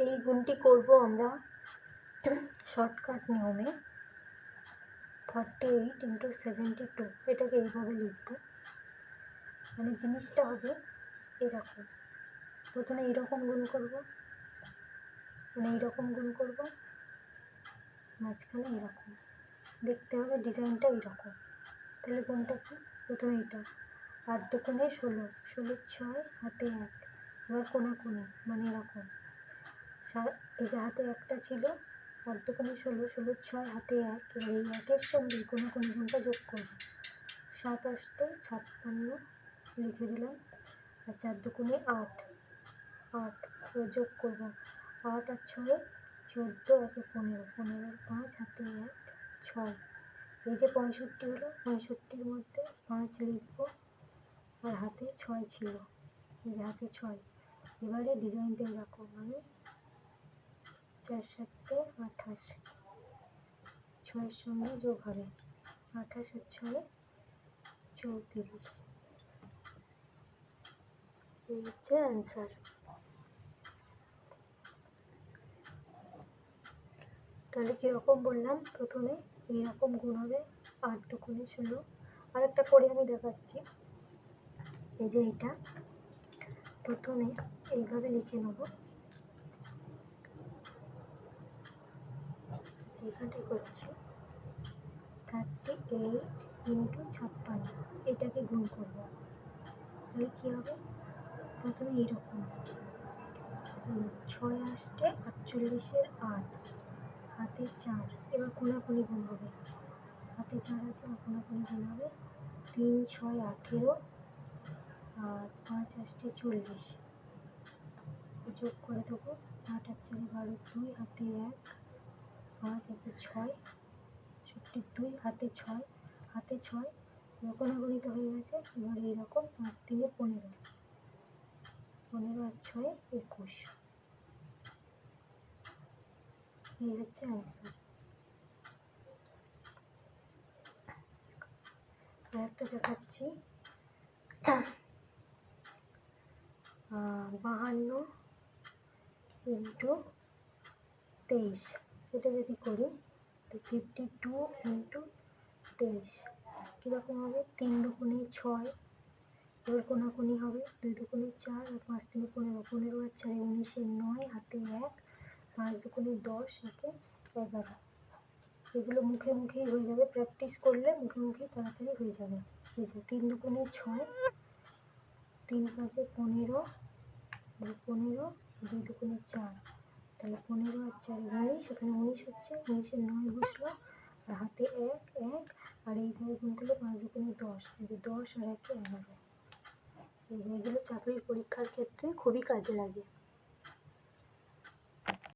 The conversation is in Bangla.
এই গুণটি করব আমরা। শর্টকাট নিয়মে forty eight into seventy two এটাকে এইভাবে লিখব। মানে জিনিসটা হবে এরকম। প্রথমে এইরকম গুণ করব। মানে এইরকম গুণ করব। মাঝখানে এরকম। দেখতে হবে ডিজাইনটা এরকম তাহলে কোনটা কি? প্রথমে এটা আর দোকানে ষোলো। ষোলো ছয়, হাতে এক। এবার কোনাকুনি। মানে এরকম। সা- এই যে হাতে একটা ছিল আট দোকানে ষোলো ষোলো, ছয়, হাতে এক, এবার এই একের সঙ্গে কোনাকুনি গুণটা যোগ করব। সাত আটটে ছাপ্পান্ন লিখে দিলাম, আর চার দুগুণে আট আট যোগ করব। আট আর ছয়, চোদ্দ, একে পনেরো পনেরো পাঁচ, হাতে এক, ছয়। এই যে পঁয়ষট্টি হলো, পঁয়ষট্টির মধ্যে পাঁচ লিখব, আর হাতে ছয় ছিল, এই হাতে ছয়। এবারে ডিজাইনটা এরকম মানে চার সাতটে আঠাশ। ছয়ের সঙ্গে যোগ হবে আঠাশ আর ছয়ে, চৌত্রিশ। এই হচ্ছে অ্যান্সার তাহলে কীরকম বললাম? প্রথমে এইরকম গুণ হবে আট দুগুণে ষোলো। আরেকটা করে আমি দেখাচ্ছি। এই যে এইটা। প্রথমে এইভাবে লিখে নেব। যেখানটায় করছি থার্টি এইট ইন্টু ছাপ্পান্ন। এটাকে গুণ করব। তাহলে কী হবে? প্রথমে এরকম ছয় আসতে আটচল্লিশের আট। হাতে চার। এবার কোনাকুনি গুণ হবে। হাতে চার আছে আর কোনাকুনি গুণ হবে। তিন, ছয়, আঠেরো, আর পাঁচ আসতে চল্লিশ। যোগ করে দেবো আট আর চারে বারো, দুই, হাতে এক ছয়, সত্যি দুই, হাতে ছয় হাতে ছয় কোনাগুনিতে হয়ে গেছে, এবার এইরকম পাঁচ তিনে পনেরো। পনেরো আর ছয়, একুশ। এই হচ্ছে অ্যান্সার আরেকটা দেখাচ্ছি। বাহান্ন ইন্টু তেইশ। এটা যদি করি তো ফিফটি টু ইন্টু তেইশ কীরকম হবে? তিন দুগুণে ছয়, এবার কোনাকুনি হবে দুই দুগুণে চার, আর পাঁচ তিন পনেরো। পনেরো আর চারে উনিশে নয়, হাতে এক, পাঁচ দুগুণে দশ একে এগারো। এগুলো মুখে মুখেই হয়ে যাবে। প্র্যাকটিস করলে মুখে মুখেই তাড়াতাড়ি হয়ে যাবে। এই যে তিন দুগুণে ছয়, তিন পাঁচে পনেরো পনেরো, দুই দুগুণে চার। তাহলে পনেরো আর চার উনিশ এখানে উনিশ হচ্ছে। উনিশের নয় বসল আর হাতে এক এক, আর এইভাবে গুণ করলে পাঁচ দুগুণে দশ, কিন্তু দশ আর একে এগারো। এই এগুলো চাকরির পরীক্ষার ক্ষেত্রে খুবই কাজে লাগে।